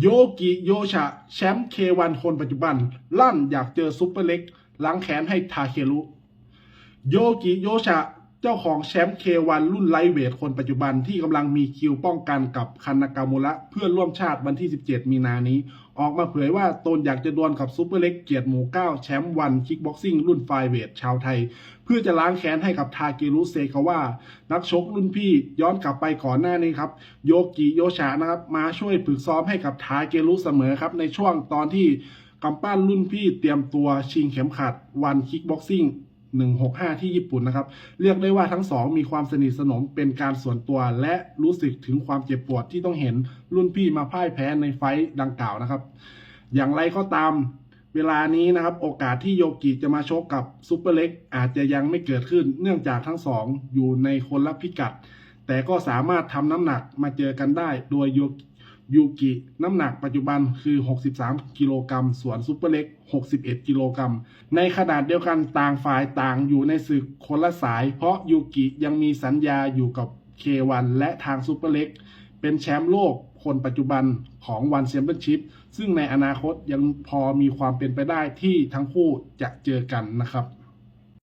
โยกิโยชะ แชมป์เควันคนปัจจุบัน ลั่นอยากเจอซุปเปอร์เล็กล้างแค้นให้ทาเครุโยกิโยชะ เจ้าของแชมป์เควันรุ่นไลท์เวทคนปัจจุบันที่กำลังมีคิวป้องกันกับคันนากามุระเพื่อนร่วมชาติวันที่ 17 มีนานี้ ออกมาเผยว่าตนอยากจะดวลกับซุปเปอร์เล็กเกียรติหมู่เก้าแชมป์วันคิกบ็อกซิ่งรุ่นไฟเวทชาวไทย เพื่อจะล้างแค้นให้กับทาเกรุเซกาวะนักชกรุ่นพี่ย้อนกลับไปก่อนหน้านี้ครับ โยกิโยชะนะครับมาช่วยฝึกซ้อมให้กับทาเกรุเสมอครับในช่วงตอนที่กำปั้นรุ่นพี่เตรียมตัวชิงเข็มขัดวันคิกบ็อกซิ่ง 165 ที่ญี่ปุ่นนะครับ เรียกได้ว่าทั้งสองมีความสนิทสนมเป็นการส่วนตัว และรู้สึกถึงความเจ็บปวดที่ต้องเห็นรุ่นพี่มาพ่ายแพ้ในไฟต์ดังกล่าวนะครับ อย่างไรก็ตามเวลานี้นะครับโอกาสที่โยกิจะมาชกกับซูเปอร์เล็กอาจจะยังไม่เกิดขึ้น เนื่องจากทั้งสองอยู่ในคนละพิกัด แต่ก็สามารถทำน้ำหนักมาเจอกันได้โดยโย ยูกิน้ำหนักปัจจุบันคือ 63 กิโลกรัม ส่วนซูเปอร์เล็ก 61 กิโลกรัม ในขนาดเดียวกันต่างฝ่ายต่างอยู่ในศึกคนละสาย เพราะยูกิยังมีสัญญาอยู่กับ K1 และทางซูเปอร์เล็ก เป็นแชมป์โลกคนปัจจุบันของวันแชมเปี้ยนชิพซึ่งในอนาคตยังพอมีความเป็นไปได้ที่ทั้งคู่จะเจอกันนะครับ